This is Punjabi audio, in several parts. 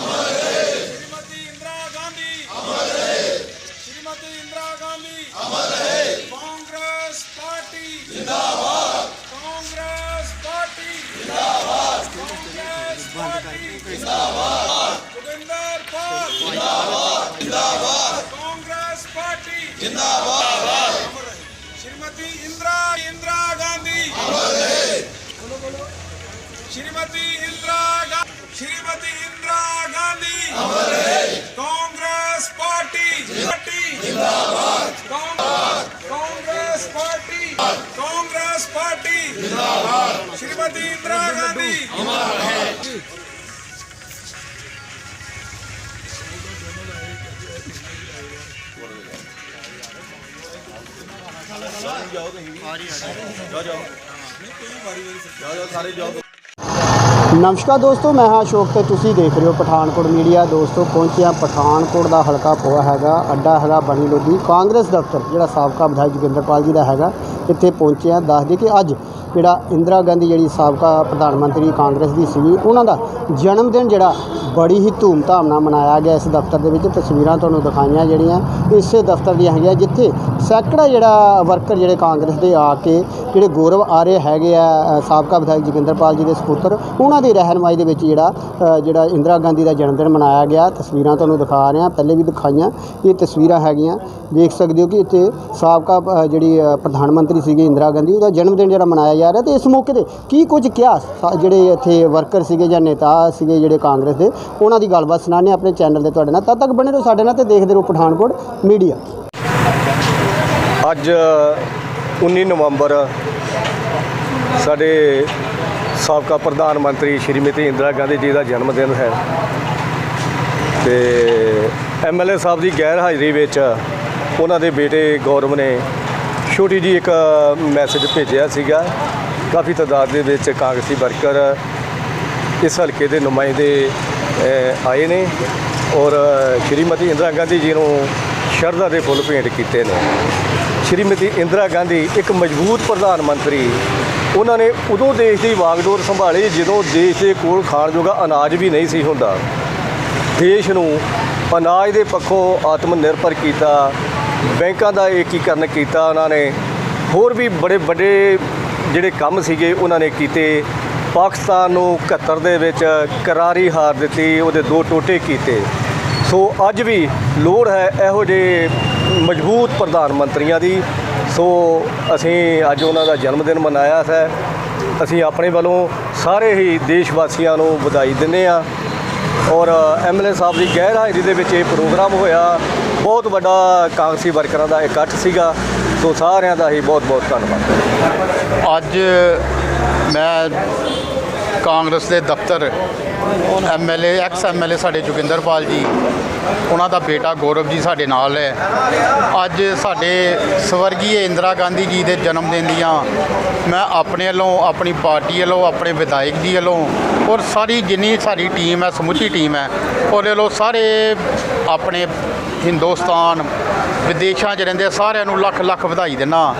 श्रीमती इंदिरा गांधी श्रीमती इंदिरा गांधी कांग्रेस पार्टी जिंदाबाद कांग्रेस पार्टी जिंदाबाद कांग्रेस पार्टी जिंदाबाद जोगिंदर पाल जिंदाबाद जिंदाबाद कांग्रेस पार्टी जिंदाबाद श्रीमती इंदिरा इंदिरा गांधी जिंदाबाद श्रीमती इंदिरा गांधी ਨਮਸਕਾਰ ਦੋਸਤੋ ਮੈਂ ਹਾਂ ਅਸ਼ੋਕ ਤੇ ਤੁਸੀਂ ਦੇਖ ਰਹੇ ਹੋ ਪਠਾਨਕੋਟ ਮੀਡੀਆ ਦੋਸਤੋ ਪਹੁੰਚਿਆ ਪਠਾਨਕੋਟ ਦਾ ਹਲਕਾ ਪੋਆ ਹੈਗਾ ਅੱਡਾ ਹੈਗਾ ਬਣੀ ਲੋਧੀ ਕਾਂਗਰਸ ਦਫ਼ਤਰ ਜਿਹੜਾ ਸਾਬਕਾ ਵਿਧਾਇਕ ਜੋਗਿੰਦਰਪਾਲ ਜੀ ਦਾ ਹੈਗਾ ਇੱਥੇ ਪਹੁੰਚਿਆ ਦੱਸ ਦੇ ਕਿ ਅੱਜ ਜਿਹੜਾ ਇੰਦਰਾ ਗਾਂਧੀ, ਜਿਹੜੀ ਸਾਬਕਾ ਪ੍ਰਧਾਨ ਮੰਤਰੀ ਕਾਂਗਰਸ ਦੀ ਸੀਗੀ, ਉਹਨਾਂ ਦਾ ਜਨਮ ਦਿਨ ਜਿਹੜਾ ਬੜੀ ਹੀ ਧੂਮਧਾਮ ਨਾਲ ਮਨਾਇਆ ਗਿਆ। ਇਸ ਦਫ਼ਤਰ ਦੇ ਵਿੱਚ ਤਸਵੀਰਾਂ ਤੁਹਾਨੂੰ ਦਿਖਾਈਆਂ ਜਿਹੜੀਆਂ। ਇਸੇ ਦਫ਼ਤਰ ਦੀਆਂ ਹੈਗੀਆਂ, ਜਿੱਥੇ ਸੈਂਕੜਾ ਜਿਹੜਾ ਵਰਕਰ ਜਿਹੜੇ ਕਾਂਗਰਸ ਦੇ ਆ ਕੇ, ਜਿਹੜੇ ਗੌਰਵ ਆਰੇ ਹੈਗੇ ਆ ਸਾਬਕਾ ਵਿਧਾਇਕ ਜੋਗਿੰਦਰਪਾਲ ਜੀ ਦੇ ਸਪੁੱਤਰ, ਉਹਨਾਂ ਦੀ ਰਹਿਨਮਾਈ ਦੇ ਵਿੱਚ ਜਿਹੜਾ ਜਿਹੜਾ ਇੰਦਰਾ ਗਾਂਧੀ ਦਾ ਜਨਮ ਦਿਨ ਮਨਾਇਆ ਗਿਆ। ਤਸਵੀਰਾਂ ਤੁਹਾਨੂੰ ਦਿਖਾ ਰਹੇ ਹਾਂ। ਪਹਿਲੇ ਵੀ ਦਿਖਾਈਆਂ। ਇਹ ਤਸਵੀਰਾਂ ਹੈਗੀਆਂ। ਦੇਖ ਸਕਦੇ ਹੋ ਕਿ ਇੱਥੇ ਸਾਬਕਾ ਜਿਹੜੀ ਪ੍ਰਧਾਨ ਮੰਤਰੀ ਸੀਗੇ ਇੰਦਰਾ ਗਾਂਧੀ, ਉਹਦਾ ਜਨਮ ਦਿਨ ਜਿਹੜਾ ਮਨਾਇਆ ਜਾ ਰਿਹਾ। ਤੇ ਇਸ ਮੌਕੇ ਤੇ ਕੀ ਕੁਝ ਕਿਹਾ, ਸਾ- ਜਿਹੜੇ ਇੱਥੇ ਵਰਕਰ ਸੀਗੇ ਜਾਂ ਨੇਤਾ ਸੀਗੇ ਜਿਹੜੇ ਕਾਂਗਰਸ ਦੇ ਉਹਨਾਂ ਦੀ ਗੱਲਬਾਤ ਸੁਣਾਉਂਦੇ ਹਾਂ ਆਪਣੇ ਚੈਨਲ ਦੇ ਤੁਹਾਡੇ ਨਾਲ। ਤਦ ਤੱਕ ਬਣੇ ਰਹੋ ਸਾਡੇ ਨਾਲ ਤੇ ਦੇਖਦੇ ਰਹੋ ਪਠਾਨਕੋਟ ਮੀਡੀਆ। ਅੱਜ 19 ਨਵੰਬਰ, ਸਾਡੇ ਸਾਬਕਾ ਪ੍ਰਧਾਨ ਮੰਤਰੀ ਸ਼੍ਰੀਮਤੀ ਇੰਦਰਾ ਗਾਂਧੀ ਜੀ ਦਾ ਜਨਮ ਦਿਨ ਹੈ। ਤੇ ਐਮਐਲਏ ਸਾਹਿਬ ਦੀ ਗੈਰ ਹਾਜ਼ਰੀ ਵਿੱਚ ਉਹਨਾਂ ਦੇ ਬੇਟੇ ਗੌਰਵ ਨੇ ਛੋਟੀ ਜੀ ਇੱਕ ਮੈਸੇਜ ਭੇਜਿਆ ਸੀਗਾ। ਕਾਫੀ ਤਾਦਾਦ ਦੇ ਵਿੱਚ ਕਾਂਗਰਸੀ ਵਰਕਰ ਇਸ ਹਲਕੇ ਦੇ ਨੁਮਾਇੰਦੇ ਆਏ ਨੇ ਔਰ ਸ਼੍ਰੀਮਤੀ ਇੰਦਰਾ ਗਾਂਧੀ ਜੀ ਨੂੰ ਸ਼ਰਧਾ ਦੇ ਫੁੱਲ ਭੇਂਟ ਕੀਤੇ ਨੇ। ਸ਼੍ਰੀਮਤੀ ਇੰਦਰਾ ਗਾਂਧੀ ਇੱਕ ਮਜ਼ਬੂਤ ਪ੍ਰਧਾਨ ਮੰਤਰੀ, ਉਹਨਾਂ ਨੇ ਉਦੋਂ ਦੇਸ਼ ਦੀ ਵਾਗਡੋਰ ਸੰਭਾਲੀ ਜਦੋਂ ਦੇਸ਼ ਦੇ ਕੋਲ ਖਾਣ ਜੋਗਾ ਅਨਾਜ ਵੀ ਨਹੀਂ ਸੀ ਹੁੰਦਾ। ਦੇਸ਼ ਨੂੰ ਅਨਾਜ ਦੇ ਪੱਖੋਂ ਆਤਮ ਨਿਰਭਰ ਕੀਤਾ, ਬੈਂਕਾਂ ਦਾ ਏਕੀਕਰਨ ਕੀਤਾ ਉਹਨਾਂ ਨੇ। ਹੋਰ ਵੀ ਬੜੇ ਵੱਡੇ ਜਿਹੜੇ ਕੰਮ ਸੀਗੇ ਉਹਨਾਂ ਨੇ ਕੀਤੇ। ਪਾਕਿਸਤਾਨ ਨੂੰ 71 ਦੇ ਵਿੱਚ ਕਰਾਰੀ ਹਾਰ ਦਿੱਤੀ, ਉਹਦੇ ਦੋ ਟੋਟੇ ਕੀਤੇ। ਸੋ ਅੱਜ ਵੀ ਲੋੜ ਹੈ ਇਹੋ ਜਿਹੇ ਮਜ਼ਬੂਤ ਪ੍ਰਧਾਨ ਮੰਤਰੀਆਂ ਦੀ। ਸੋ ਅਸੀਂ ਅੱਜ ਉਹਨਾਂ ਦਾ ਜਨਮ ਦਿਨ ਮਨਾਇਆ ਹੈ। ਅਸੀਂ ਆਪਣੇ ਵੱਲੋਂ ਸਾਰੇ ਹੀ ਦੇਸ਼ ਵਾਸੀਆਂ ਨੂੰ ਵਧਾਈ ਦਿੰਦੇ ਆ ਔਰ ਐਮਐਲਏ ਸਾਹਿਬ ਦੀ ਗੈਰ ਹਾਜ਼ਰੀ ਦੇ ਵਿੱਚ ਇਹ ਪ੍ਰੋਗਰਾਮ ਹੋਇਆ। ਬਹੁਤ ਵੱਡਾ ਕਾਂਗਰਸੀ ਵਰਕਰਾਂ ਦਾ ਇਕੱਠ ਸੀਗਾ। ਸੋ ਸਾਰਿਆਂ ਦਾ ਹੀ ਬਹੁਤ ਬਹੁਤ ਧੰਨਵਾਦ। ਅੱਜ ਮੈਂ ਕਾਂਗਰਸ ਦੇ ਦਫ਼ਤਰ ਐਮਐਲਏ ਐਕਸ ਐਮਐਲਏ ਸਾਡੇ ਜੋਗਿੰਦਰਪਾਲ ਜੀ, ਉਹਨਾਂ ਦਾ ਬੇਟਾ ਗੌਰਵ ਜੀ ਸਾਡੇ ਨਾਲ ਹੈ। ਅੱਜ ਸਾਡੇ ਸਵਰਗੀ ਇੰਦਰਾ ਗਾਂਧੀ ਜੀ ਦੇ ਜਨਮ ਦਿਨ ਦੀਆਂ ਮੈਂ ਆਪਣੇ ਵੱਲੋਂ, ਆਪਣੀ ਪਾਰਟੀ ਵੱਲੋਂ, ਆਪਣੇ ਵਿਧਾਇਕ ਜੀ ਵੱਲੋਂ ਔਰ ਸਾਰੀ ਜਿੰਨੀ ਸਾਡੀ ਟੀਮ ਹੈ, ਸਮੁੱਚੀ ਟੀਮ ਹੈ, ਉਹਦੇ ਵੱਲੋਂ ਸਾਰੇ ਆਪਣੇ ਹਿੰਦੁਸਤਾਨ ਵਿਦੇਸ਼ਾਂ 'ਚ ਰਹਿੰਦੇ ਸਾਰਿਆਂ ਨੂੰ ਲੱਖ ਲੱਖ ਵਧਾਈ ਦਿੰਦਾ।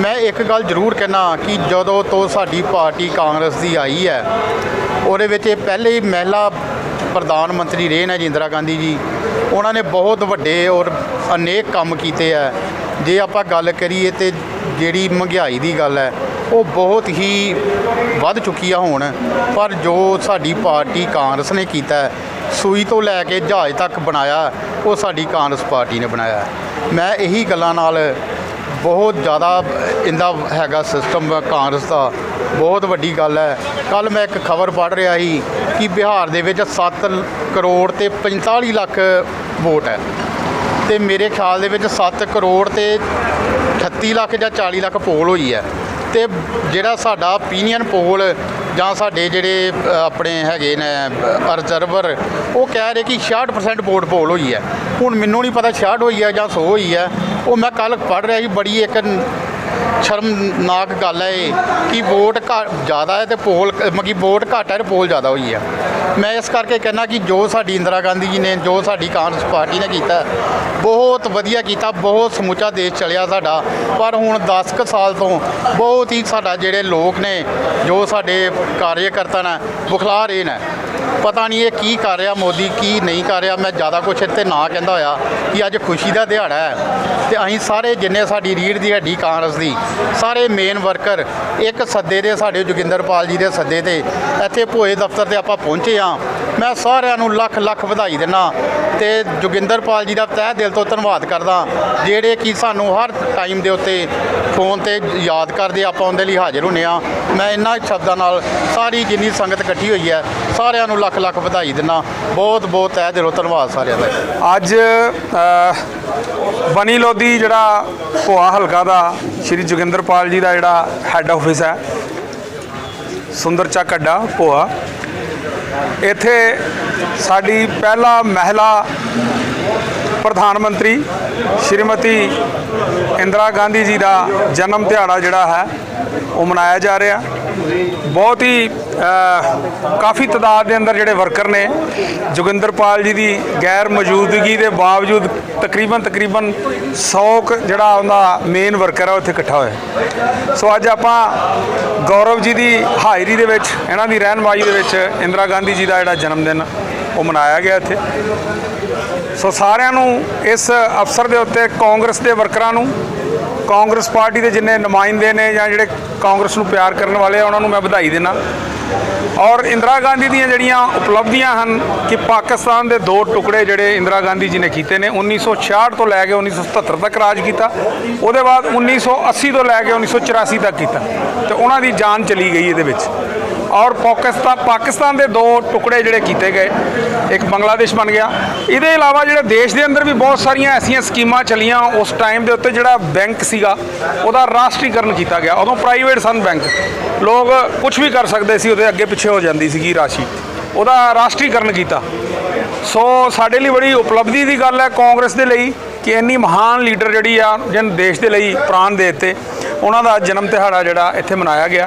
ਮੈਂ ਇੱਕ ਗੱਲ ਜ਼ਰੂਰ ਕਹਿਣਾ ਕਿ ਜਦੋਂ ਤੋਂ ਸਾਡੀ ਪਾਰਟੀ ਕਾਂਗਰਸ ਦੀ ਆਈ ਹੈ, ਉਹਦੇ ਵਿੱਚ ਇਹ ਪਹਿਲੇ ਹੀ ਮਹਿਲਾ ਪ੍ਰਧਾਨ ਮੰਤਰੀ ਰਹੇ ਨੇ ਜੀ ਇੰਦਰਾ ਗਾਂਧੀ ਜੀ। ਉਹਨਾਂ ਨੇ ਬਹੁਤ ਵੱਡੇ ਔਰ ਅਨੇਕ ਕੰਮ ਕੀਤੇ ਹੈ। ਜੇ ਆਪਾਂ ਗੱਲ ਕਰੀਏ ਤੇ ਜਿਹੜੀ ਮਹਿੰਗਾਈ ਦੀ ਗੱਲ ਹੈ, ਉਹ ਬਹੁਤ ਹੀ ਵੱਧ ਚੁੱਕੀ ਆ ਹੁਣ। ਪਰ ਜੋ ਸਾਡੀ ਪਾਰਟੀ ਕਾਂਗਰਸ ਨੇ ਕੀਤਾ ਸੂਈ ਤੋਂ ਲੈ ਕੇ ਜਹਾਜ਼ ਤੱਕ ਬਣਾਇਆ, ਉਹ ਸਾਡੀ ਕਾਂਗਰਸ ਪਾਰਟੀ ਨੇ ਬਣਾਇਆ। ਮੈਂ ਇਹੀ ਗੱਲਾਂ ਨਾਲ ਬਹੁਤ ਜ਼ਿਆਦਾ ਇਹਦਾ ਹੈਗਾ ਸਿਸਟਮ ਕਾਂਗਰਸ ਦਾ। ਬਹੁਤ ਵੱਡੀ ਗੱਲ ਹੈ। ਕੱਲ ਮੈਂ ਇੱਕ ਖਬਰ ਪੜ੍ਹ ਰਿਹਾ ਸੀ ਕਿ ਬਿਹਾਰ ਦੇ ਵਿੱਚ 7 ਕਰੋੜ ਤੇ 45 ਲੱਖ ਵੋਟ ਹੈ ਤੇ ਮੇਰੇ ਖਿਆਲ ਦੇ ਵਿੱਚ 7 ਕਰੋੜ ਤੇ 38 ਲੱਖ ਜਾਂ 40 ਲੱਖ ਪੋਲ ਹੋਈ ਹੈ। ਤੇ ਜਿਹੜਾ ਸਾਡਾ opinion ਪੋਲ ਜਾਂ ਸਾਡੇ ਜਿਹੜੇ ਅ, ਆਪਣੇ ਹੈਗੇ ਨੇ ਅਬਜ਼ਰਵਰ ਉਹ ਕਹਿ ਰਹੇ ਕਿ 66% ਵੋਟ ਪੋਲ ਹੋਈ ਹੈ। ਹੁਣ ਮੈਨੂੰ ਨਹੀਂ ਪਤਾ 66 ਹੋਈ ਹੈ ਜਾਂ 100 ਹੋਈ ਹੈ। ਉਹ ਮੈਂ ਕੱਲ ਪੜ੍ਹ ਰਿਹਾ ਸੀ ਬੜੀ ਇੱਕ ਸ਼ਰਮਨਾਕ ਗੱਲ ਹੈ ਇਹ ਕਿ ਵੋਟ ਘੱਟ ਜ਼ਿਆਦਾ ਹੈ ਤੇ ਪੋਲ ਮਗੀ ਵੋਟ ਘੱਟ ਹੈ ਤੇ ਪੋਲ ਜ਼ਿਆਦਾ ਹੋਈ ਹੈ। ਮੈਂ ਇਸ ਕਰਕੇ ਕਹਿੰਦਾ ਕਿ ਜੋ ਸਾਡੀ ਇੰਦਰਾ ਗਾਂਧੀ ਜੀ ਨੇ, ਜੋ ਸਾਡੀ ਕਾਂਗਰਸ ਪਾਰਟੀ ਨੇ ਕੀਤਾ, ਬਹੁਤ ਵਧੀਆ ਕੀਤਾ, ਬਹੁਤ ਸਮੁੱਚਾ ਦੇਸ਼ ਚਲਿਆ ਸਾਡਾ। ਪਰ ਹੁਣ 10 ਕੁ ਸਾਲ ਤੋਂ ਬਹੁਤ ਹੀ ਸਾਡਾ ਜਿਹੜੇ ਲੋਕ ਨੇ, ਜੋ ਸਾਡੇ ਕਾਰਜਕਰਤਾ ਨੇ, ਬੁਖਲਾ ਰਹੇ ਨੇ। ਪਤਾ ਨਹੀਂ ਇਹ ਕੀ ਕਰ ਰਿਹਾ ਮੋਦੀ, ਕੀ ਨਹੀਂ ਕਰ ਰਿਹਾ। ਮੈਂ ਜ਼ਿਆਦਾ ਕੁਛ ਇੱਥੇ ਨਾ ਕਹਿੰਦਾ ਹੋਇਆ ਕਿ ਅੱਜ ਖੁਸ਼ੀ ਦਾ ਦਿਹਾੜਾ ਹੈ। ਤੇ ਅਸੀਂ ਸਾਰੇ ਜਿੰਨੇ ਸਾਡੀ ਰੀੜ ਦੀ ਹੱਡੀ ਕਾਂਗਰਸ ਦੀ, ਸਾਰੇ ਮੇਨ ਵਰਕਰ ਇੱਕ ਸੱਦੇ ਦੇ ਸਾਡੇ ਜੋਗਿੰਦਰਪਾਲ ਜੀ ਦੇ ਸੱਦੇ ਤੇ ਇੱਥੇ ਭੋਏ ਦਫ਼ਤਰ ਤੇ ਆਪਾਂ ਪਹੁੰਚੇ ਆ ਮੈਂ ਸਾਰਿਆਂ ਨੂੰ ਲੱਖ ਲੱਖ ਵਧਾਈ ਦਿੰਦਾ। ਤੇ ਜੋਗਿੰਦਰਪਾਲ ਜੀ ਦਾ ਤਹਿ ਦਿਲ ਤੋਂ ਧੰਨਵਾਦ ਕਰਦਾ ਜਿਹੜੇ ਕਿ ਸਾਨੂੰ ਹਰ ਟਾਈਮ ਦੇ ਉੱਤੇ ਫੋਨ ਤੇ ਯਾਦ ਕਰਦੇ ਆਪਾਂ ਉਹਦੇ ਲਈ ਹਾਜ਼ਰ ਹੁੰਨੇ ਆ ਮੈਂ ਇਹਨਾਂ ਸ਼ਬਦਾਂ ਨਾਲ ਸਾਰੀ ਜਿੰਨੀ ਸੰਗਤ ਇਕੱਠੀ ਹੋਈ ਹੈ ਸਾਰਿਆਂ ਨੂੰ ਲੱਖ ਲੱਖ ਵਧਾਈ ਦਿੰਦਾ ਬਹੁਤ ਬਹੁਤ ਤਹਿ ਦਿਲੋਂ ਧੰਨਵਾਦ ਸਾਰਿਆਂ ਦਾ। ਅੱਜ ਅ, ਬਨੀ ਲੋਧੀ ਜਿਹੜਾ ਭੋਆ ਹਲਕਾ ਦਾ ਸ਼੍ਰੀ ਜੋਗਿੰਦਰਪਾਲ ਜੀ ਦਾ ਜਿਹੜਾ ਹੈੱਡ ਆਫਿਸ ਹੈ ਸੁੰਦਰ ਚੱਕ ਅੱਡਾ ਭੋਆ। ਇੱਥੇ ਸਾਡੀ ਪਹਿਲਾ ਮਹਿਲਾ ਪ੍ਰਧਾਨ ਮੰਤਰੀ ਸ਼੍ਰੀਮਤੀ ਇੰਦਰਾ ਗਾਂਧੀ ਜੀ ਦਾ ਜਨਮ ਦਿਹਾੜਾ ਜਿਹੜਾ ਹੈ, ਉਹ ਮਨਾਇਆ ਜਾ ਰਿਹਾ। ਬਹੁਤ ਹੀ ਕਾਫੀ ਤਾਦਾਦ ਦੇ ਅੰਦਰ ਜਿਹੜੇ ਵਰਕਰ ਨੇ, ਜੋਗਿੰਦਰਪਾਲ ਜੀ ਦੀ ਗੈਰ ਮੌਜੂਦਗੀ ਦੇ ਬਾਵਜੂਦ ਤਕਰੀਬਨ ਤਕਰੀਬਨ 100 ਕੁ ਜਿਹੜਾ ਉਹਦਾ ਮੇਨ ਵਰਕਰ ਹੈ ਉੱਥੇ ਇਕੱਠਾ ਹੋਇਆ ਸੋ ਅੱਜ ਆਪਾਂ ਗੌਰਵ ਜੀ ਦੀ ਹਾਜ਼ਰੀ ਦੇ ਵਿੱਚ, ਇਹਨਾਂ ਦੀ ਰਹਿਨਮਾਈ ਦੇ ਵਿੱਚ ਇੰਦਰਾ ਗਾਂਧੀ ਜੀ ਦਾ ਜਿਹੜਾ ਜਨਮ ਦਿਨ ਉਹ ਮਨਾਇਆ ਗਿਆ ਇੱਥੇ। ਸੋ ਸਾਰਿਆਂ ਨੂੰ ਇਸ ਅਵਸਰ ਦੇ ਉੱਤੇ ਕਾਂਗਰਸ ਦੇ ਵਰਕਰਾਂ ਨੂੰ, ਕਾਂਗਰਸ ਪਾਰਟੀ ਦੇ ਜਿੰਨੇ ਨੁਮਾਇੰਦੇ ਨੇ ਜਾਂ ਜਿਹੜੇ ਕਾਂਗਰਸ ਨੂੰ ਪਿਆਰ ਕਰਨ ਵਾਲੇ ਆ, ਉਹਨਾਂ ਨੂੰ ਮੈਂ ਵਧਾਈ ਦਿੰਦਾ। ਔਰ ਇੰਦਰਾ ਗਾਂਧੀ ਦੀਆਂ ਜਿਹੜੀਆਂ ਉਪਲਬਧੀਆਂ ਹਨ ਕਿ ਪਾਕਿਸਤਾਨ ਦੇ ਦੋ ਟੁਕੜੇ ਜਿਹੜੇ ਇੰਦਰਾ ਗਾਂਧੀ ਜੀ ਨੇ ਕੀਤੇ ਨੇ 1966 ਤੋਂ ਲੈ ਕੇ 1977 ਤੱਕ ਰਾਜ ਕੀਤਾ, ਉਹਦੇ ਬਾਅਦ 1980 ਤੋਂ ਲੈ ਕੇ 1984 ਤੱਕ ਕੀਤਾ ਤੇ ਉਹਨਾਂ ਦੀ ਜਾਨ ਚਲੀ ਗਈ ਇਹਦੇ ਵਿੱਚ। ਔਰ ਪਾਕਿਸਤਾਨ ਪਾਕਿਸਤਾਨ ਦੇ ਦੋ ਟੁਕੜੇ ਜਿਹੜੇ ਕੀਤੇ ਗਏ। ਇੱਕ ਬੰਗਲਾਦੇਸ਼ ਬਣ ਗਿਆ। ਇਹਦੇ ਇਲਾਵਾ ਜਿਹੜਾ ਦੇਸ਼ ਦੇ ਅੰਦਰ ਵੀ ਬਹੁਤ ਸਾਰੀਆਂ ਐਸੀਆਂ ਸਕੀਮਾਂ ਚੱਲੀਆਂ, ਉਸ ਟਾਈਮ ਦੇ ਉੱਤੇ ਜਿਹੜਾ ਬੈਂਕ ਸੀਗਾ, ਉਹਦਾ ਰਾਸ਼ਟਰੀਕਰਨ ਕੀਤਾ ਗਿਆ। ਉਦੋਂ ਪ੍ਰਾਈਵੇਟ ਸਨ ਬੈਂਕ। ਲੋਕ ਕੁਝ ਵੀ ਕਰ ਸਕਦੇ ਸੀ, ਉਹਦੇ ਅੱਗੇ ਪਿੱਛੇ ਹੋ ਜਾਂਦੀ ਸੀਗੀ ਰਾਸ਼ੀ। ਉਹਦਾ ਰਾਸ਼ਟਰੀਕਰਨ ਕੀਤਾ। ਸੋ ਸਾਡੇ ਲਈ ਬੜੀ ਉਪਲਬਧੀ ਦੀ ਗੱਲ ਹੈ ਕਾਂਗਰਸ ਦੇ ਲਈ ਕਿ ਇੰਨੀ ਮਹਾਨ ਲੀਡਰ ਜਿਹੜੀ ਆ, ਜਿਹਨ ਦੇਸ਼ ਦੇ ਲਈ ਪ੍ਰਾਣ ਦੇ ਦਿੱਤੇ। ਉਹਨਾਂ ਦਾ ਜਨਮ ਦਿਹਾੜਾ ਜਿਹੜਾ ਇੱਥੇ ਮਨਾਇਆ ਗਿਆ।